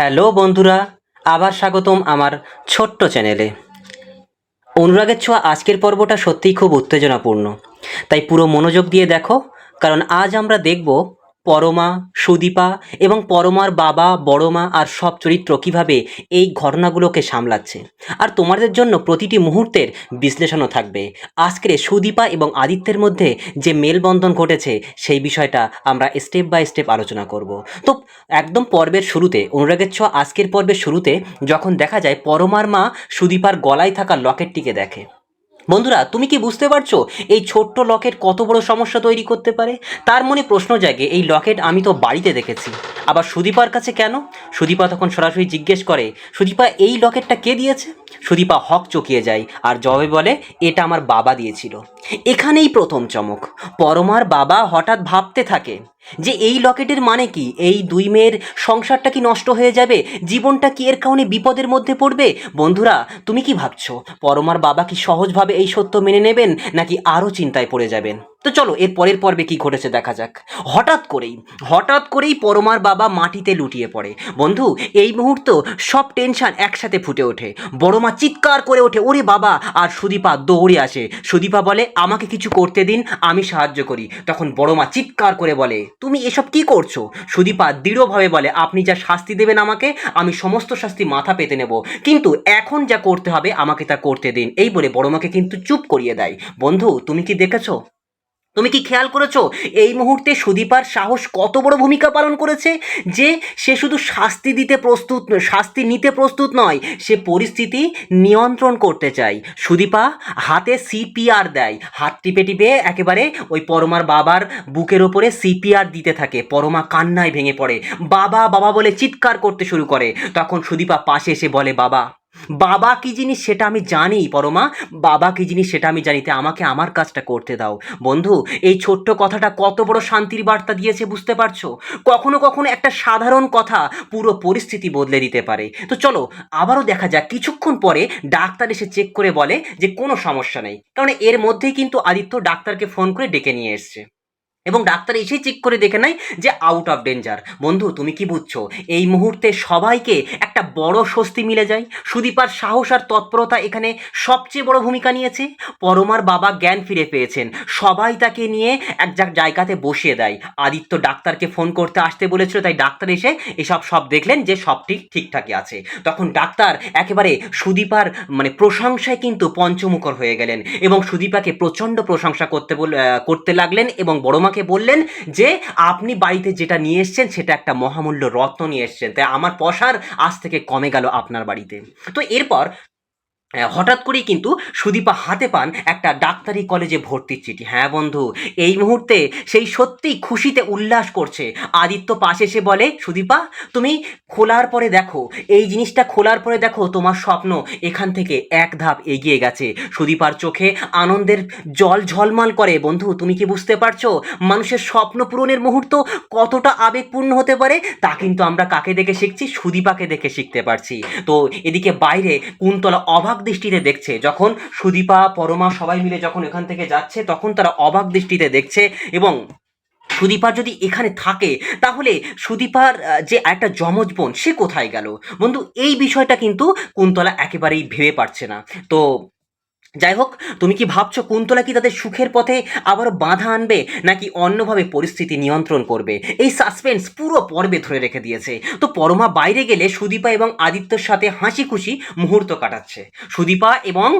Hello বন্ধুরা, আবার স্বাগতম আমার ছোট্ট চ্যানেলে। অনুরাগের ছোঁয়া আজকের পর্বটা সত্যিই খুব উত্তেজনাপূর্ণ। তাই পুরো মনোযোগ দিয়ে দেখো, কারণ আজ আমরা দেখব পরমা, সুদীপা এবং পরমার বাবা বড় মা আর সব চরিত্র কীভাবে এই ঘটনাগুলোকে সামলাচ্ছে? আর তোমাদের জন্য প্রতিটি মুহূর্তের বিশ্লেষণও থাকবে। আজকের সুদীপা এবং আদিত্যের মধ্যে যে মেলবন্ধন ঘটেছে, সেই বিষয়টা আমরা স্টেপ বাই স্টেপ আলোচনা করব। তো একদম পর্বের শুরুতে, অনুরাগের ছোঁয়া আজকের পর্বের শুরুতে যখন দেখা যায় পরমার মা সুদীপার গলায় থাকা লকেটটিকে দেখে বন্ধুরা, তুমি কি বুঝতে পারছ এই ছোট্ট লকেট কত বড় সমস্যা তৈরি করতে পারে? তার মনে প্রশ্ন জাগে, এই লকেট আমি তো বাড়িতে দেখেছি। আবার সুদীপার কাছে কেন? সুদীপা তখন সরাসরি জিজ্ঞেস করে, সুদীপা, এই লকেটটা কে দিয়েছে? সুদীপা হক চকিয়ে যায় আর জবে বলে, এটা আমার বাবা দিয়েছিল। এখানেই প্রথম চমক। পরমার বাবা হঠাৎ ভাবতে থাকে যে এই লকেটের মানে কি? এই দুই মেয়ের সংসারটা কি নষ্ট হয়ে যাবে? জীবনটা কি এর কারণে বিপদের মধ্যে পড়বে? বন্ধুরা, তুমি কি ভাবছ? পরমার বাবা কি সহজভাবে এই সত্য মেনে নেবেন, নাকি আরও চিন্তায় পড়ে যাবেন? তো চলো, এর পরের পর্বে কি ঘটেছে দেখা যাক। হঠাৎ করেই হঠাৎ করেই পরমার বাবা মাটিতে লুটিয়ে পড়ে। বন্ধু, এই মুহূর্ত সব টেনশন একসাথে ফুটে ওঠে। বড় মা চিৎকার করে ওঠে, ওরে বাবা! আর সুদীপা দৌড়ে আসে। সুদীপা বলে, আমাকে কিছু করতে দিন, আমি সাহায্য করি। তখন বড় মা চিৎকার করে বলে, তুমি এসব কি করছ? সুদীপা দৃঢ়ভাবে বলে, আপনি যা শাস্তি দেবেন আমাকে, আমি সমস্ত শাস্তি মাথা পেতে নেব। কিন্তু এখন যা করতে হবে, আমাকে তা করতে দিন। এই বলে বড় মাকে কিন্তু চুপ করিয়ে দেয়। বন্ধু, তুমি কি দেখেছ? তুমি কি খেয়াল করেছ? এই মুহূর্তে সুদীপার সাহস কত বড় ভূমিকা পালন করেছে? যে সে শুধু শাস্তি দিতে প্রস্তুত শাস্তি নিতে প্রস্তুত নয়, সে পরিস্থিতি নিয়ন্ত্রণ করতে চায়। সুদীপা হাতে সিপিআর দেয়। হাত টিপে টিপে একেবারে ওই পরমার বাবার বুকের ওপরে সিপিআর দিতে থাকে। পরমা কান্নায় ভেঙে পড়ে। বাবা বাবা বলে চিৎকার করতে শুরু করে। তখন সুদীপা পাশে এসে বলে, বাবা বাবা কি জিনিস সেটা আমি জানি, পরমা। বাবা কি জিনিস সেটা আমি জানি, তাই আমাকে আমার কাজটা করতে দাও। বন্ধু, এই ছোট্ট কথাটা কত বড় শান্তির বার্তা দিয়েছে, বুঝতে পারছ? কখনো কখনো একটা সাধারণ কথা পুরো পরিস্থিতি বদলে দিতে পারে। তো চলো, আবারও দেখা যাক, কিছুক্ষণ পরে ডাক্তার এসে চেক করে বলে যে কোনো সমস্যা নেই। কারণ এর মধ্যেই কিন্তু আদিত্য ডাক্তারকে ফোন করে ডেকে নিয়ে এসছে। এবং ডাক্তার এসেই চেক করে দেখে নেয় যে আউট অফ ডেঞ্জার বন্ধু, তুমি কি বুঝছ? এই মুহূর্তে সবাইকে একটা বড় স্বস্তি মিলে যায়। সুদীপার সাহস আর তৎপরতা এখানে সবচেয়ে বড় ভূমিকা নিয়েছে। পরমার বাবা জ্ঞান ফিরে পেয়েছেন। সবাই তাকে নিয়ে এক জায়গ- জায়গাতে বসিয়ে দেয়। আদিত্য ডাক্তারকে ফোন করতে আসতে বলেছিল, তাই ডাক্তার এসে এসব সব দেখলেন যে সব ঠিক, ঠিকঠাকই আছে। তখন ডাক্তার একেবারে সুদীপার মানে প্রশংসায় কিন্তু পঞ্চমুখর হয়ে গেলেন এবং সুদীপাকে প্রচণ্ড প্রশংসা করতে করতে লাগলেন এবং বড়মাকে বললেন যে আপনি বাড়িতে যেটা নিয়ে এসছেন সেটা একটা মহামূল্য রত্ন নিয়ে এসছেন। তাই আমার পশার আজ থেকে কমে গেল আপনার বাড়িতে। তো এরপর হঠাৎ করেই কিন্তু সুদীপা হাতে পান একটা ডাক্তারি কলেজে ভর্তির চিঠি। হ্যাঁ বন্ধু, এই মুহূর্তে সেই সত্যিই খুশিতে উল্লাস করছে। আদিত্য পাশে এসে বলে, সুদীপা, তুমি খোলার পরে দেখো, এই জিনিসটা খোলার পরে দেখো, তোমার স্বপ্ন এখান থেকে এক ধাপ এগিয়ে গেছে। সুদীপার চোখে আনন্দের জল ঝলমল করে। বন্ধু, তুমি কি বুঝতে পারছ? মানুষের স্বপ্ন পূরণের মুহূর্ত কতটা আবেগপূর্ণ হতে পারে, তা কিন্তু আমরা কাকে দেখে শিখছি? সুদীপাকে দেখে শিখতে পারছি। তো এদিকে বাইরে কুন্তলা অবাক দৃষ্টিতে দেখছে। যখন সুদীপা, পরমা সবাই মিলে যখন এখান থেকে যাচ্ছে, তখন তারা অবাক দৃষ্টিতে দেখছে এবং সুদীপার যদি এখানে থাকে, তাহলে সুদীপার যে একটা যমজ বোন, সে কোথায় গেল? বন্ধু, এই বিষয়টা কিন্তু কুন্তলা একেবারেই ভেবে পারছে না। তো যাই হোক তুমি কি ভাবছ কুন্তলা কি তাদের সুখের পথে আবার বাধা আনবে, নাকি অন্যভাবে পরিস্থিতি নিয়ন্ত্রণ করবে? এই সাসপেন্স পুরো পর্বে ধরে রেখে দিয়েছে। তো পরমা বাইরে গেলে সুদীপা এবং আদিত্যর সাথে হাসি খুশি মুহূর্ত কাটাচ্ছে। সুদীপা এবং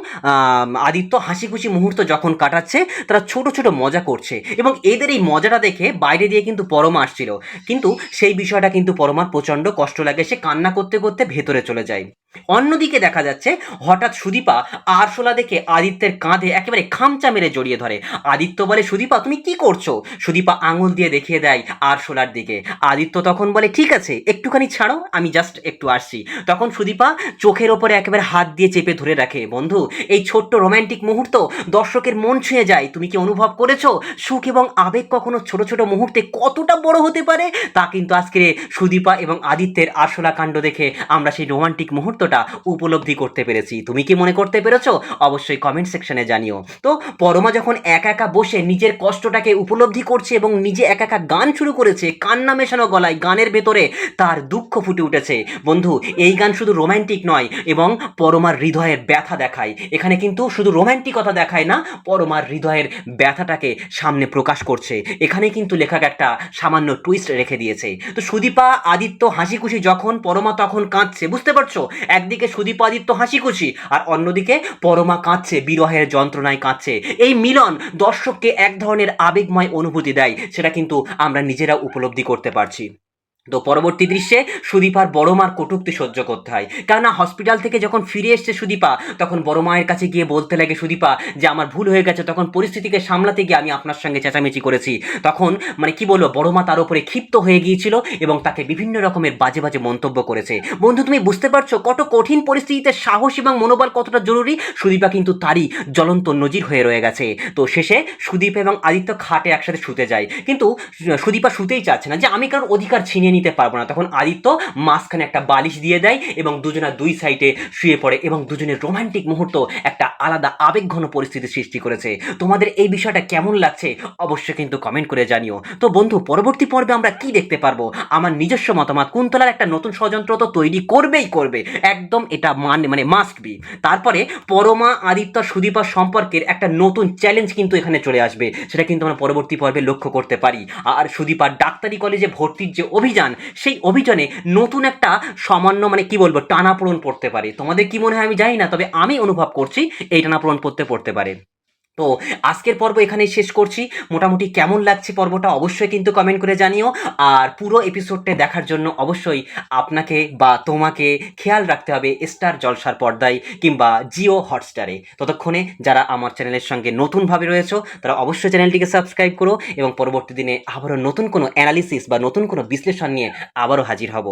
আদিত্য হাসি খুশি মুহূর্ত যখন কাটাচ্ছে, তারা ছোট ছোট মজা করছে এবং এদের এই মজাটা দেখে বাইরে দিয়ে কিন্তু পরমা আসছিল। কিন্তু সেই বিষয়টা কিন্তু পরমার প্রচণ্ড কষ্ট লাগে। সে কান্না করতে করতে ভেতরে চলে যায়। অন্যদিকে দেখা যাচ্ছে, হঠাৎ সুদীপা আরশোলা দেখে আদিত্যের কাঁধে একেবারে খামচা মেরে জড়িয়ে ধরে। আদিত্য বলে, সুদীপা, তুমি কি করছ? সুদীপা আঙুল দিয়ে দেখিয়ে দেয় আরশোলার দিকে। আদিত্য তখন বলে, ঠিক আছে, একটুখানি ছাড়ো, আমি জাস্ট একটু আসছি। তখন সুদীপা চোখের ওপরে একেবারে হাত দিয়ে চেপে ধরে রাখে, বন্ধু, এই ছোট্ট রোমান্টিক মুহূর্ত দর্শকের মন ছুঁয়ে যায়। তুমি কি অনুভব করেছ সুখ এবং আবেগ কখনো ছোট ছোট মুহূর্তে কতটা বড় হতে পারে? তা কিন্তু আজকে সুদীপা এবং আদিত্যের আরশোলা কাণ্ড দেখে আমরা সেই রোমান্টিক মুহূর্ত মুহূর্তটা উপলব্ধি করতে পেরেছি। তুমি কি মনে করতে পেরেছ? অবশ্যই কমেন্ট সেকশনে জানিও। তো পরমা যখন একা একা বসে নিজের কষ্টটাকে উপলব্ধি করছে এবং নিজে একা একা গান শুরু করেছে, কান্না মেশানো গলায় গানের ভেতরে তার দুঃখ ফুটে উঠেছে। বন্ধু, এই গান শুধু রোম্যান্টিক নয় এবং পরমার হৃদয়ের ব্যথা দেখায়। এখানে কিন্তু শুধু রোম্যান্টিকতা দেখায় না, পরমার হৃদয়ের ব্যথাটাকে সামনে প্রকাশ করছে। এখানে কিন্তু লেখক একটা সামান্য টুইস্ট রেখে দিয়েছে। তো সুদীপা, আদিত্য হাসি খুশি যখন পরমা তখন কাঁদছে, বুঝতে পারছ? একদিকে সুদীপাদিত্য হাসি খুশি আর অন্যদিকে পরমা কাঁদছে, বিরহের যন্ত্রণায় কাঁদছে। এই মিলন দর্শককে এক ধরনের আবেগময় অনুভূতি দেয়, সেটা কিন্তু আমরা নিজেরা উপলব্ধি করতে পারছি। তো পরবর্তী দৃশ্যে সুদীপার বড় মার কটূক্তি সহ্য করতে হয়। কেননা হসপিটাল থেকে যখন ফিরে এসছে সুদীপা, তখন বড় মায়ের কাছে গিয়ে বলতে লাগে, সুদীপা, যে আমার ভুল হয়ে গেছে, তখন পরিস্থিতিকে সামলাতে গিয়ে আমি আপনার সঙ্গে চেঁচামেচি করেছি। তখন মানে কি বলব, বড় মা তার উপরে ক্ষিপ্ত হয়ে গিয়েছিল এবং তাকে বিভিন্ন রকমের বাজে বাজে মন্তব্য করেছে। বন্ধু, তুমি বুঝতে পারছ কত কঠিন পরিস্থিতিতে সাহস এবং মনোবল কতটা জরুরি? সুদীপা কিন্তু তারই জ্বলন্ত নজির হয়ে রয়ে গেছে। তো শেষে সুদীপ এবং আদিত্য খাটে একসাথে শুতে যায়। কিন্তু, সুদীপা শুতেই চাচ্ছে না যে, আমি কারোর অধিকার ছিনিয়ে নিতে পারব না। তখন আদিত্য মাঝখানে একটা বালিশ দিয়ে দেয় এবং দুজনা দুই সাইডে শুয়ে পড়ে এবং দুজনের রোমান্টিক মুহূর্ত একটা আলাদা আবেগঘন পরিস্থিতি সৃষ্টি করেছে। তোমাদের এই বিষয়টা কেমন লাগছে অবশ্যই কিন্তু কমেন্ট করে জানিও। তো বন্ধু, পরবর্তী পর্বে আমরা কি দেখতে পারব? আমার নিজস্ব মতামত, কুন্তলার একটা নতুন ষড়যন্ত্র তো তৈরি করবেই করবে। একদম এটা মান মানে মাস্ট বি তারপরে পরমা, আদিত্য, সুদীপা সম্পর্কের একটা নতুন চ্যালেঞ্জ কিন্তু এখানে চলে আসবে। সেটা কিন্তু আমরা পরবর্তী পর্বে লক্ষ্য করতে পারি। আর সুদীপার ডাক্তারি কলেজে ভর্তির যে অভিযান সেই অভিযানে নতুন একটা সামান্য মানে কি বলব, টানাপোড়ন পড়তে পারে। তোমাদের কি মনে হয় আমি জানি না, তবে আমি অনুভব করছি এই টানাপোড়ন পড়তে পড়তে পারে। তো আজকের পর্ব এখানেই শেষ করছি। মোটামুটি কেমন লাগছে পর্বটা অবশ্যই কিন্তু কমেন্ট করে জানিও। আর পুরো এপিসোডটা দেখার জন্য অবশ্যই আপনাকে বা তোমাকে খেয়াল রাখতে হবে স্টার জলসার পর্দায় কিংবা জিও হটস্টারে। ততক্ষণে যারা আমার চ্যানেলের সঙ্গে নতুনভাবে রয়েছে, তারা অবশ্যই চ্যানেলটিকে সাবস্ক্রাইব করো এবং পরবর্তী দিনে আবারও নতুন কোনো অ্যানালিসিস বা নতুন কোনো বিশ্লেষণ নিয়ে আবারও হাজির হব।